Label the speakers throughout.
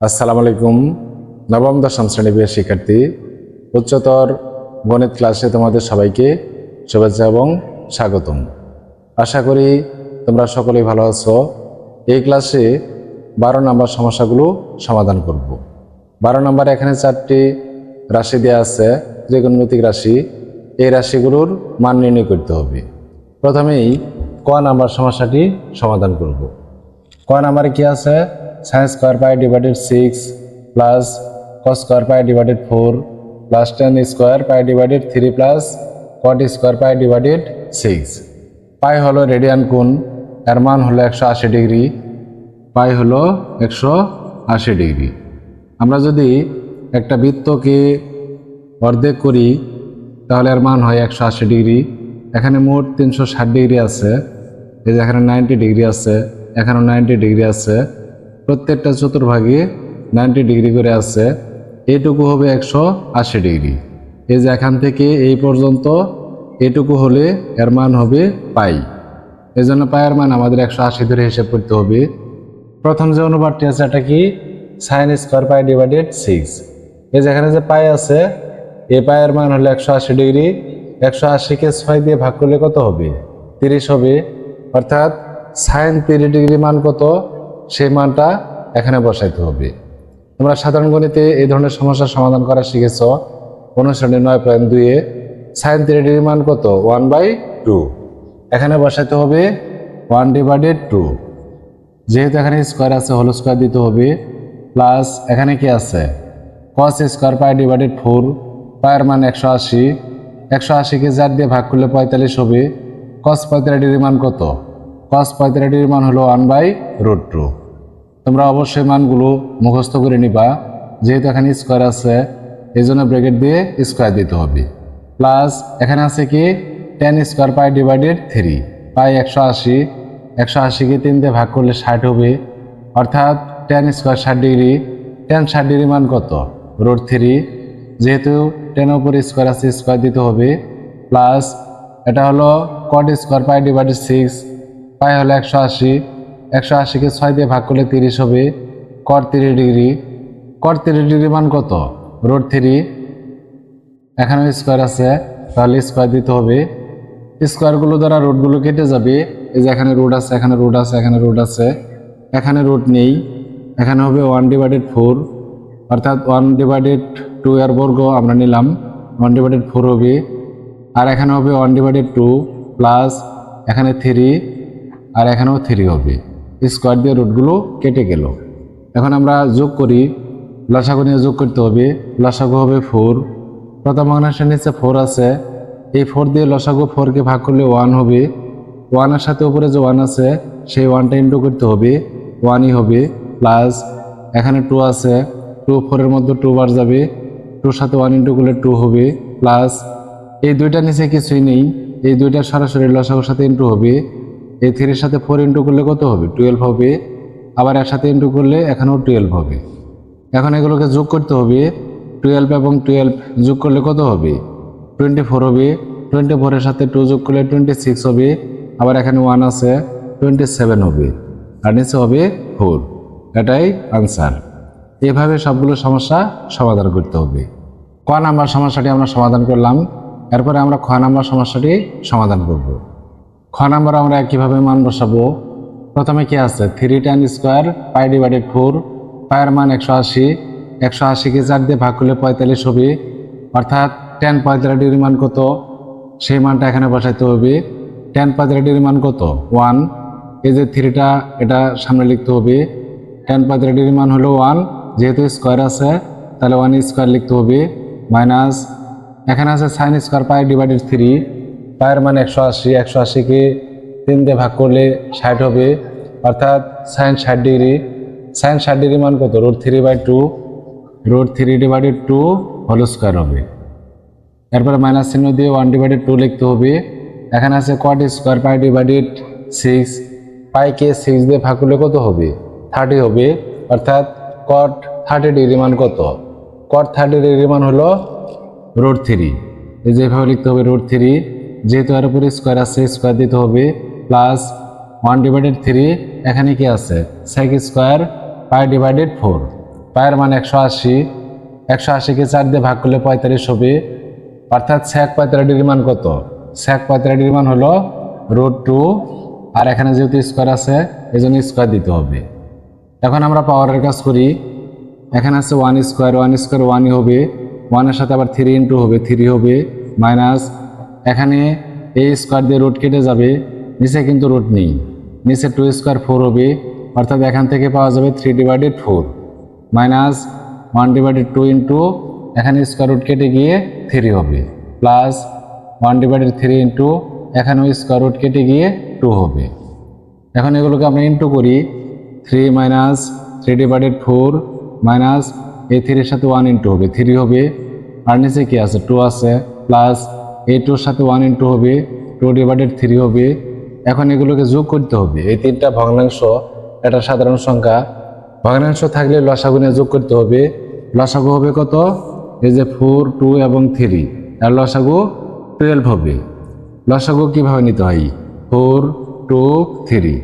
Speaker 1: আসসালামু আলাইকুম। নবম, দশম শ্রেণি প্রিয় শিক্ষার্থী, উচ্চতর গণিত ক্লাসে তোমাদের সবাইকে শুভেচ্ছা এবং স্বাগতম। আশা করি তোমরা সকলেই ভালো আছো। এই ক্লাসে বারো নম্বর সমস্যাগুলো সমাধান করব। বারো নম্বর এখানে চারটি রাশি দেওয়া আছে, ত্রিকোণমিতিক রাশি। এই রাশিগুলোর মান নির্ণয় করতে হবে। প্রথমেই ক নাম্বার সমস্যাটি সমাধান করব। ক নাম্বারে কি আছে? Sine square pi divided six plus cos square pi divided four plus tan square pi divided three plus cot square pi divided six. Pi হলো রেডিয়ান কোণ, এর মান হলো একশো আশি ডিগ্রি। পাই হলো একশো আশি ডিগ্রি। আমরা যদি একটা বৃত্তকে অর্ধেক করি, তাহলে এর মান হয় একশো আশি ডিগ্রি। এখানে মোট তিনশো ষাট ডিগ্রি আছে। এই যে এখানে নাইনটি ডিগ্রি আছে, এখানেও নাইনটি ডিগ্রি আছে। প্রত্যেকটা চতুর্ভাগে নাইনটি ডিগ্রি করে আছে। এটুকু হবে একশো আশি ডিগ্রি এই যে এখান থেকে এই পর্যন্ত এটুকু হলে এর মান হবে পাই। এই জন্য পায়ের মান আমাদের একশো আশি ধরে হিসেব করতে হবে। প্রথম যে অনুপাতটি আছে এটা কি? Sine square pi divided six এই যেখানে যে পাই আছে, এই পায়ের মান হলো একশো আশি ডিগ্রি একশো আশিকে ছয় দিয়ে ভাগ করলে কত হবে? তিরিশ হবে। অর্থাৎ সাইন তিরিশ ডিগ্রি মান কত? সেই মানটা এখানে বসাইতে হবে। তোমরা সাধারণ গণিতে এই ধরনের সমস্যার সমাধান করা শিখেছ। অনুশ্রেণী নয় পয়েন্ট দুইয়ে সাইন তিরিশ ডিগ্রি মান কত? ওয়ান বাই টু এখানে বসাইতে হবে ওয়ান ডিভাইডেড টু যেহেতু এখানে স্কোয়ার আছে হোল স্কোয়ার দিতে হবে। প্লাস এখানে কি আছে? Cos square pi divided four পায়ের মান একশো আশি। একশো আশিকে চার দিয়ে ভাগ করলে পঁয়তাল্লিশ হবে। কস পঁয়তাল্লিশ ডিগ্রি মান কত? কস পঁয়তাল্লিশ ডিগ্রি মান হলো ওয়ান বাই রুট টু। তোমরা অবশ্যই মানগুলো মুখস্থ করে নিবা, যেহেতু এখানে স্কোয়ার আছে এই জন্য ব্রেকেট দিয়ে স্কোয়ার দিতে হবে। প্লাস এখানে আছে কি, tan square pi divided three, pi একশো আশি। একশো আশিকে তিন দিয়ে ভাগ করলে ষাট হবে। অর্থাৎ টেন স্কোয়ার ষাট ডিগ্রি, টেন ষাট ডিগ্রি মান কত? Root three. যেহেতু টেন উপর স্কোয়ার আছে, স্কোয়ার দিতে হবে। প্লাস এটা হলো cot square pi divided six pi হলো একশো আশি। একশো আশিকে ছয় দিয়ে ভাগ করলে তিরিশ হবে। কট তিরিশ ডিগ্রি। কট তিরিশ ডিগ্রি মান কত? Root three. এখানে স্কোয়ার আছে। তাহলে স্কোয়ার দিতে হবে। স্কোয়ারগুলো দ্বারা রুটগুলো কেটে যাবে। এই যে এখানে রুট আছে, এখানে রুট আছে, এখানে রুট আছে। এখানে রুট নেই। এখানে হবে ওয়ান ডিভাইডেড ফোর। অর্থাৎ ওয়ান ডিভাইডেড টু এর বর্গ আমরা নিলাম। ওয়ান ডিভাইডেড ফোর হবে। আর এখানে হবে ওয়ান ডিভাইডেড টু প্লাস এখানে থ্রি। আর এখানেও থ্রি হবে। স্কোয়ার দিয়ে রুটগুলো কেটে গেল। এখন আমরা যোগ করি, লসাগু নিয়ে যোগ করতে হবে। লসাগু হবে ফোর প্রথম অংশের নিচে ফোর আছে। এই ফোর দিয়ে লসাগু ফোরকে ভাগ করলে ওয়ান হবে। ওয়ানের সাথে উপরে যে ওয়ান আছে, সেই ওয়ানটা ইন্টু করতে হবে। ওয়ানই হবে প্লাস এখানে টু আছে। টু ফোরের মধ্যে টু বার যাবে। টুর সাথে ওয়ান ইন্টু করলে টু হবে প্লাস এই দুইটার নিচে কিছুই নেই। এই দুইটা সরাসরি লসাগুর সাথে ইন্টু হবে। এই থ্রির সাথে ফোর ইন্টু করলে কত হবে? টুয়েলভ হবে। আবার এর সাথে ইন্টু করলে এখানেও টুয়েলভ হবে। এখন এগুলোকে যোগ করতে হবে। টুয়েলভ এবং টুয়েলভ যোগ করলে কত হবে? টোয়েন্টি ফোর হবে। টোয়েন্টি ফোরের সাথে টু যোগ করলে টোয়েন্টি সিক্স হবে। আবার এখানে ওয়ান আছে টোয়েন্টি সেভেন হবে। আর নিচে হবে ফোর এটাই আনসার এভাবে সবগুলো সমস্যা সমাধান করতে হবে। ক নাম্বার সমস্যাটি আমরা সমাধান করলাম। এরপরে আমরা খ নাম্বার সমস্যাটি সমাধান করব। খ নাম্বার আমরা কীভাবে মান বসাবো? প্রথমে কি আছে? Three tan square pi divided four পায়ের মান একশো আশি, একশো আশিকে চার দিয়ে ভাগ করলে পঁয়তাল্লিশ হবে। অর্থাৎ টেন পঁয়তাল্লিশ ডিগ্রি মান কত? সেই মানটা এখানে বসাইতে হবে। টেন পঁয়তাল্লিশ ডিগ্রি মান কত? ওয়ান এই যে থ্রিটা এটা সামনে লিখতে হবে। টেন পঁয়তাল্লিশ ডিগ্রি মান হলো ওয়ান যেহেতু স্কোয়ার আছে, তাহলে ওয়ান স্কোয়ার লিখতে হবে। মাইনাস এখানে আছে sine square pi divided three পায়ের মান একশো আশি, একশো আশিকে তিন দিয়ে ভাগ করলে ষাট হবে। অর্থাৎ সাইন ষাট ডিগ্রি সাইন ষাট ডিগ্রি মান কত? Root three by two root three divided two whole square হবে। এরপরে মাইনাস চিহ্ন দিয়ে ওয়ান ডিভাইডেড টু লিখতে হবে। এখানে আছে cot square pi divided six পাইকে সিক্স দিয়ে ভাগ করলে কত হবে? থার্টি হবে। অর্থাৎ কট থার্টি ডিগ্রি মান কত? কট থার্টি ডিগ্রি মান হলো রোড থ্রি এই যে এভাবে লিখতে হবে রোড থ্রি যেহেতু এর উপরে স্কোয়ার আছে স্কোয়ার দিতে হবে প্লাস ওয়ান ডিভাইডেড থ্রি এখানে কি আছে? Sec square pi divided four পায়ের মান একশো আশি। একশো আশিকে চার দিয়ে ভাগ করলে পঁয়তাল্লিশ হবে। অর্থাৎ স্যাক পঁয়তাল্লিশ মান কত? স্যাক পঁয়তাল্লিশ মান হলো রুট টু আর এখানে যেহেতু স্কোয়ার আছে এই জন্য স্কোয়ার দিতে হবে। এখন আমরা পাওয়ারের কাজ করি। এখানে আছে ওয়ান স্কোয়ার ওয়ান স্কোয়ার ওয়ানই হবে। ওয়ানের সাথে আবার থ্রি ইন্টু হবে থ্রি হবে মাইনাস এখানে এই স্কোয়ার দিয়ে রুট কেটে যাবে, নিচে কিন্তু রুট নেই। নিচে টু স্কোয়ার ফোর হবে, অর্থাৎ এখান থেকে পাওয়া যাবে three divided four minus one divided two into এখানে স্কোয়ার রুট কেটে গিয়ে থ্রি হবে। Plus one divided three into এখানেও স্কোয়ার রুট কেটে গিয়ে টু হবে। এখন এগুলোকে আমরা ইন্টু করি। Three minus three divided four minus এই থ্রির সাথে ওয়ান ইন্টু হবে। থ্রি হবে। আর নিচে কী আছে? টু আছে। প্লাস এই টুর সাথে ওয়ান ইন্টু হবে টু ডিভাইডেড থ্রি হবে। এখন এগুলোকে যোগ করতে হবে। এই তিনটা ভগ্নাংশ, এটা সাধারণ সংখ্যা। ভগ্নাংশ থাকলে লসাগুনে যোগ করতে হবে। লসাগু হবে কত? এই যে ফোর টু এবং থ্রি আর লসাগু টুয়েলভ হবে। লসাগু কীভাবে নিতে হয়? ফোর টু থ্রি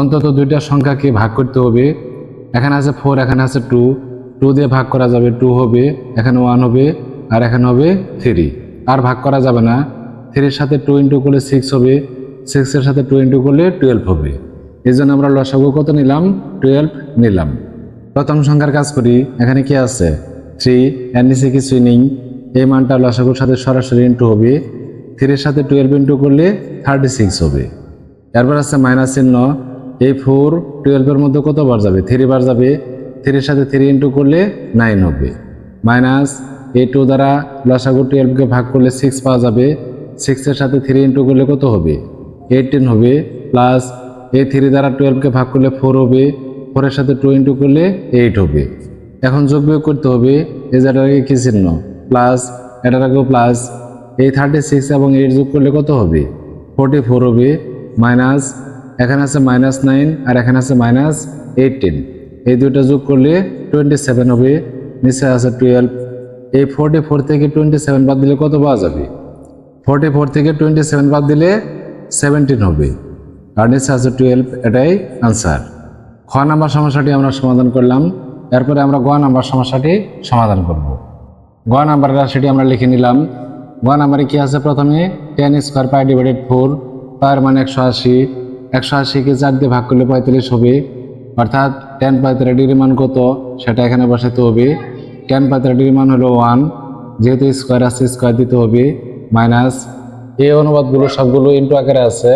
Speaker 1: অন্তত দুইটা সংখ্যাকে ভাগ করতে হবে। এখানে আছে ফোর এখানে আছে টু টু দিয়ে ভাগ করা যাবে টু হবে। এখানে ওয়ান হবে, আর এখানে হবে থ্রি আর ভাগ করা যাবে না। থ্রির সাথে টু ইন্টু করলে সিক্স হবে সিক্সের সাথে টু ইন্টু করলে টুয়েলভ হবে। এই জন্য আমরা লসাগু কত নিলাম? টুয়েলভ নিলাম। প্রথম সংখ্যার কাজ করি, এখানে কি আছে? থ্রি এর নিচে কিছুই এই মানটা লসাগুর সাথে সরাসরি ইন্টু হবে। থ্রির সাথে টুয়েলভ ইন্টু করলে থার্টি সিক্স হবে। এরপর আছে মাইনাস চিহ্ন। এই ফোর টুয়েলভের মধ্যে কত বার যাবে? থ্রি বার যাবে। থ্রির সাথে থ্রি ইন্টু করলে নাইন হবে। মাইনাস এই টু দ্বারা লসাগু টুয়েলভকে ভাগ করলে সিক্স পাওয়া যাবে। সিক্সের সাথে থ্রি ইন্টু করলে কত হবে? এইটিন হবে। প্লাস এ থ্রি দ্বারা টুয়েলভকে ভাগ করলে ফোর হবে। ফোরের সাথে টু ইন্টু করলে এইট হবে। এখন যোগ বিয়োগ করতে হবে। এই যেটার আগে কি চিহ্ন? প্লাস এটার আগেও প্লাস এই থার্টি সিক্স এবং এইট যোগ করলে কত হবে? ফোর্টি ফোর হবে। মাইনাস এখানে আছে মাইনাস নাইন আর এখানে আছে মাইনাস এইটিন এই দুটো যোগ করলে টোয়েন্টি সেভেন হবে। নিচে আছে টুয়েলভ এই ফোর্টি ফোর থেকে টোয়েন্টি সেভেন বাদ দিলে কত পাওয়া যাবে? ফোর্টি ফোর থেকে টোয়েন্টি সেভেন বাদ দিলে সেভেন্টিন হবে। আর নিচে আছে টুয়েলভ এটাই আনসার খ নাম্বার সমস্যাটি আমরা সমাধান করলাম। এরপরে আমরা গ নাম্বার সমস্যাটি সমাধান করব। গ নাম্বার রাশিটি আমরা লিখে নিলাম। গ নাম্বারে কি আছে প্রথমে? Ten square pi divided four পার মানে একশো আশি। একশো আশিকে চার দিয়ে ভাগ করলে পঁয়তাল্লিশ হবে। অর্থাৎ টেন পঁয়তাল্লিশ ডিগ্রি মান কত? সেটা এখানে বসাতে হবে। টেন পঁয়তাল্লিশ ডিগ্রি মান হলো ওয়ান যেহেতু স্কোয়ার আছে স্কোয়ার দিতে হবে মাইনাস এই অনুবাদগুলো সবগুলো ইন্টু আকারে আছে।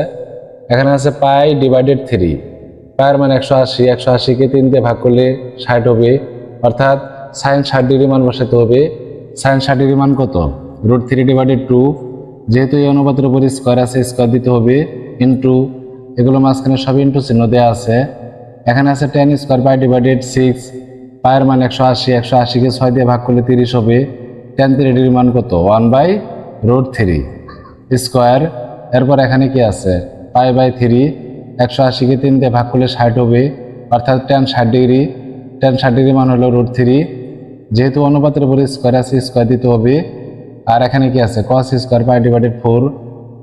Speaker 1: এখানে আছে পাই ডিভাইডেড থ্রি পায়ের মান একশো আশি, একশো আশিকে তিন দিয়ে ভাগ করলে ষাট হবে। অর্থাৎ সাইন ষাট ডিগ্রি মান বসাতে হবে। সাইন ষাট ডিগ্রি মান কত? রুট থ্রি ডিভাইডেড টু যেহেতু এই অনুপাতের উপর স্কোয়ার আছে স্কোয়ার দিতে হবে ইন্টু এগুলো মাঝখানে সব ইন্টু চিহ্ন দেওয়া আছে। এখানে আছে ten square pi divided six পায়ের মান একশো আশি, একশো আশিকে ছয় দিয়ে ভাগ করলে তিরিশ হবে। টেন থ্রি ডিগ্রি মান কত? One by root three square এরপর এখানে কি আছে? পাই বাই থ্রি একশো আশিকে তিন দিয়ে ভাগ করলে ষাট হবে। অর্থাৎ টেন ষাট ডিগ্রি। টেন ষাট ডিগ্রি মান হলো রুট থ্রি যেহেতু অনুপাতের উপরে স্কোয়ার আছে স্কোয়ার দিতে হবে। আর এখানে কি আছে? Cos square pi divided four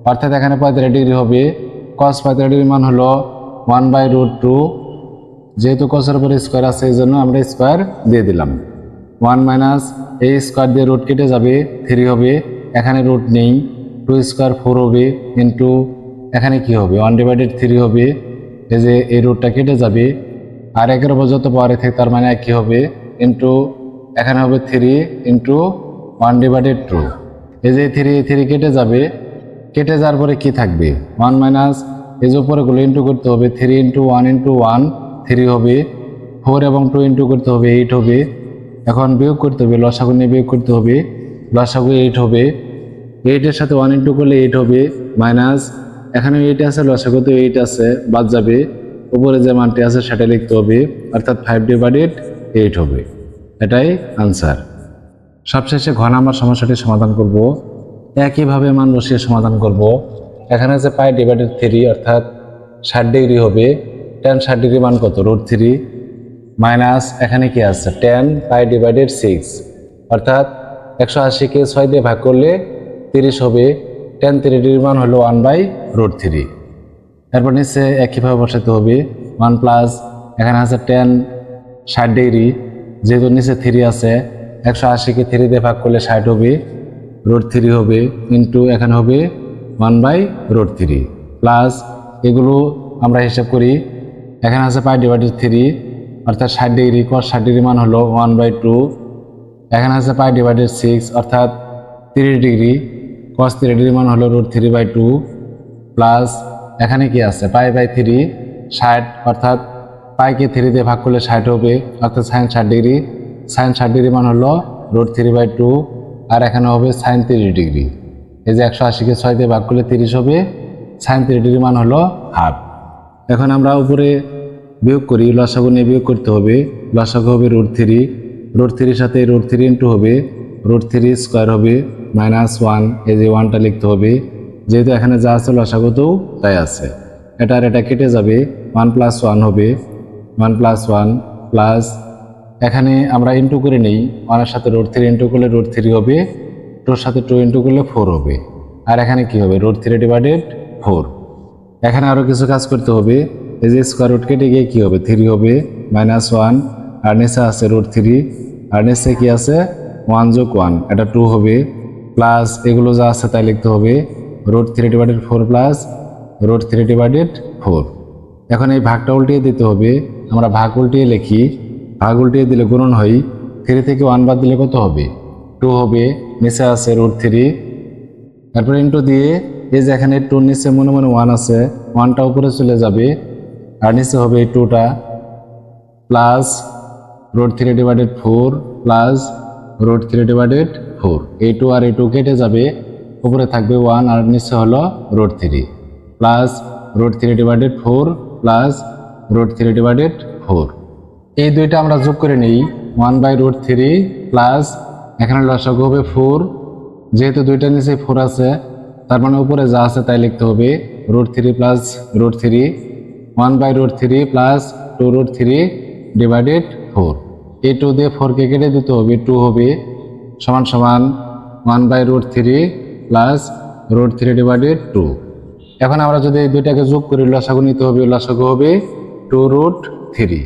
Speaker 1: অর্থাৎ এখানে পঁয়তাল্লিশ ডিগ্রি হবে। কস পঁয়তাল্লিশ ডিগ্রি মান হলো ওয়ান বাই রুট টু যেহেতু কসের উপরে স্কোয়ার আছে, এই জন্য আমরা স্কোয়ার দিয়ে দিলাম। ওয়ান মাইনাস এই স্কোয়ার দিয়ে রুট কেটে যাবে থ্রি হবে, এখানে রুট নেই টু স্কোয়ার ফোর হবে ইন্টু এখানে কি হবে? ওয়ান ডিভাইডেড থ্রি হবে, এই যে এই রুটটা কেটে যাবে, আর একের উপর যত পাওয়ারে থাকে, তার মানে কি হবে? ইন্টু এখানে হবে three into one divided two এই যে থ্রি থ্রি কেটে যাবে, কেটে যাওয়ার পরে কি থাকবে? ওয়ান মাইনাস এই যে উপরেগুলো ইন্টু করতে হবে three into one into one three হবে ফোর এবং টু ইন্টু করতে হবে এইট হবে এখন বিয়োগ করতে হবে, লসাগু নিয়ে বিয়োগ করতে হবে, লসাগু এইট হবে এইটের সাথে ওয়ান ইন্টু করলে এইট হবে মাইনাস এখানে এইট আছে লসাগু তো এইট আছে, বাদ যাবে, উপরে যে মানটি আছে সেটা লিখতে হবে, অর্থাৎ ফাইভ ডিভাইডেড এইট হবে এটাই আনসার সবশেষে ঘন আমার সমস্যাটি সমাধান করব, একইভাবে মান বসিয়ে সমাধান করব, এখানে যে পাই ডিভাইডেড থ্রি অর্থাৎ ষাট ডিগ্রি হবে টেন ষাট ডিগ্রি মান কত? রুট থ্রি মাইনাস এখানে কি আছে? টেন পাই ডিভাইডেড সিক্স অর্থাৎ একশো আশিকে ছয় দিয়ে ভাগ করলে তিরিশ হবে। টেন থ্রি ডিগ্রি মান হলো ওয়ান বাই রুট থ্রি এরপর নিচে একইভাবে বসাতে হবে। ওয়ান প্লাস এখানে আছে টেন ষাট ডিগ্রি যেহেতু নিচে থ্রি আছে, একশো আশিকে থ্রি দিয়ে ভাগ করলে ষাট হবে। রোড থ্রি হবে ইন্টু এখানে হবে one by root three plus এগুলো আমরা হিসাব করি এখানে আছে পাই ডিভাইডেড থ্রি অর্থাৎ ষাট ডিগ্রি কস ষাট ডিগ্রি মান হলো ওয়ান বাই টু এখানে আছে পাই ডিভাইডেড সিক্স অর্থাৎ তিরিশ ডিগ্রি কস তিরিশ ডিগ্রি মান হলো root three by two plus এখানে কি আছে? পাই বাই থ্রি ষাট, অর্থাৎ পাইকে থ্রি দিয়ে ভাগ করলে ষাট হবে, অর্থাৎ সাইন ষাট ডিগ্রি সাইন ষাট ডিগ্রি মান হলো রুট থ্রি বাই টু আর এখানে হবে সাইন তিরিশ ডিগ্রি এই যে একশো আশিকে ছয় দিয়ে ভাগ করলে তিরিশ হবে সাইন তিরিশ ডিগ্রি মান হলো হাফ এখন আমরা উপরে বিয়োগ করি লসাগু নিয়ে বিয়োগ করতে হবে। লসাগু হবে রুট থ্রি, রুট থ্রির সাথে রুট থ্রি ইন্টু হবে, রুট থ্রি স্কোয়ার হবে মাইনাস ওয়ান, এই যে ওয়ানটা লিখতে হবে। যেহেতু এখানে যা আছে লসাগুতেও তাই আছে। এটা আর এটা কেটে যাবে, ওয়ান প্লাস ওয়ান হবে, ওয়ান প্লাস ওয়ান প্লাস এখানে আমরা ইন্টু করে নিই, ওয়ানের সাথে রোড থ্রি ইন্টু করলে রোড থ্রি হবে টুর সাথে টু ইন্টু করলে ফোর হবে। আর এখানে কি হবে? Root three divided four. এখানে আরও কিছু কাজ করতে হবে। এই যে স্কোয়ার রুট কেটে গিয়ে কী হবে? থ্রি হবে মাইনাস ওয়ান আর নিচে আছে রুট থ্রি আর নিচে কি আছে? ওয়ান যোগ ওয়ান এটা টু হবে। প্লাস এগুলো যা আছে তাই লিখতে হবে। Root three divided four plus root three divided four এখন এই ভাগটা উল্টিয়ে দিতে হবে। আমরা ভাগ উল্টিয়ে লিখি। ভাগ উল্টিয়ে দিলে গুণন হয়। থ্রি থেকে ওয়ান বাদ দিলে কত হবে? টু হবে, নিচে আছে রুট থ্রি তারপরে ইন্টু দিয়ে এই যে এখানে টুর নিচে মনে মনে ওয়ান আছে ওয়ানটা উপরে চলে যাবে, আর নিচে হবে এই টুটা plus root three divided four plus root three divided four এই টু আর এই টু কেটে যাবে, উপরে থাকবে ওয়ান আর নিচে হলো root three plus root three divided four plus root three divided four এই দুইটা আমরা যোগ করে নিই one by root three plus এখানে লসাগু হবে ফোর যেহেতু দুইটার নিচে ফোর আছে তার মানে উপরে যা আছে তাই লিখতে হবে root three plus root three one by root three plus two root three divided four এই টু দিয়ে ফোরকে কেটে দিতে হবে টু হবে সমান সমান one by root three plus root three divided two এখন আমরা যদি এই দুইটাকে যোগ করি, লসাগু নিতে হবে, লসাগু হবে টু রুট থ্রি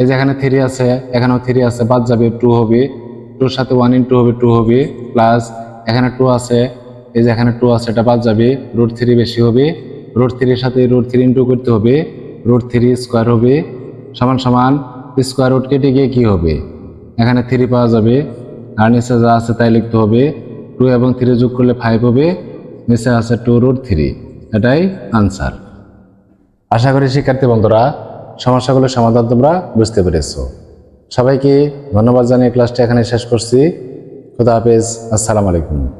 Speaker 1: এই যে এখানে থ্রি আছে, এখানেও থ্রি আছে, বাদ যাবে টু হবে টুর সাথে ওয়ান ইন টু হবে টু হবে প্লাস এখানে টু আছে এই যে এখানে টু আছে, এটা বাদ যাবে। রুট থ্রি বেশি হবে। রুট থ্রির সাথে রুট থ্রি ইন্টু করতে হবে। রুট থ্রি স্কোয়ার হবে। সমান সমান স্কোয়ার রুট কেটে গিয়ে কী হবে? এখানে থ্রি পাওয়া যাবে। আর নিচে যা আছে তাই লিখতে হবে। টু এবং থ্রি যোগ করলে ফাইভ হবে। নিচে আছে টু রুট থ্রি এটাই আনসার আশা করি শিক্ষার্থী বন্ধুরা, সমস্যাগুলোর সমাধান তোমরা বুঝতে পেরেছ। সবাইকে ধন্যবাদ জানিয়ে ক্লাসটা এখানে শেষ করছি। খুদা হাফেজ। আসসালামু আলাইকুম।